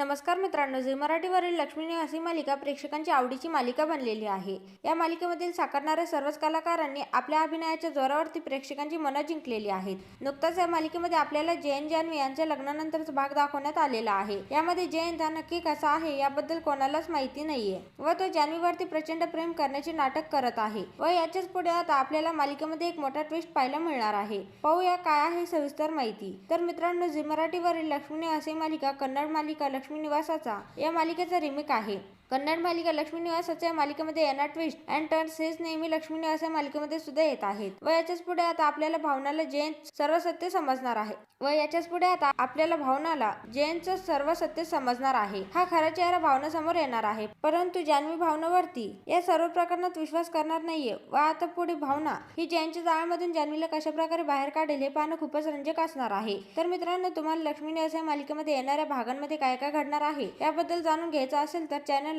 नमस्कार मित्रांनो झी मराठीवरील लक्ष्मी निवासी मालिका प्रेक्षकांची आवडीची मालिका बनलेली आहे. या मालिकेमधील साकारणाऱ्या सर्वच कलाकारांनी आपल्या अभिनयाच्या जोरावरती प्रेक्षकांची मनं जिंकलेली आहेत. नुकताच या मालिकेमध्ये आपल्याला जयंत जान्हवी यांच्या लग्नानंतरच भाग दाखवण्यात आलेला आहे. यामध्ये जयंत हा नक्की कसा आहे याबद्दल कोणालाच माहिती नाहीये व तो जान्हवीवरती प्रचंड प्रेम करण्याचे नाटक करत आहे व याच्याच पुढे आता आपल्याला मालिकेमध्ये एक मोठा ट्विस्ट पाहायला मिळणार आहे. पाहूया काय आहे सविस्तर माहिती. तर मित्रांनो झी मराठीवरील लक्ष्मी निवासी मालिका कन्नड मालिका लक्ष्मी निवासाचा या मालिकेचा रिमेक आहे. कन्नड मालिका लक्ष्मी निवासाच्या या मालिकेमध्ये येणार ट्विस्ट अँड टर्न्स हेच नेहमी लक्ष्मी निवास या मालिकेमध्ये सुद्धा येत आहेत. व याच्याच पुढे आता आपल्याला भावनाला जयंत सर्व सत्य समजणार आहे. व याच्याच पुढे आता आपल्याला भावनाला जयंतचं सर्व सत्य समजणार आहे. हा खरा चेहरा भावना समोर येणार आहे. परंतु जान्हवी भावनावरती या सर्व प्रकरणात विश्वास करणार नाहीये. व आता पुढे भावना ही जयंतच्या जाळमधून जान्हवीला कशा प्रकारे बाहेर काढेल हे पाहणं खूपच रंजक असणार आहे. तर मित्रांनो तुम्हाला लक्ष्मी निवास या मालिकेमध्ये येणाऱ्या भागांमध्ये काय काय घडणार आहे याबद्दल जाणून घ्यायचं असेल तर चॅनल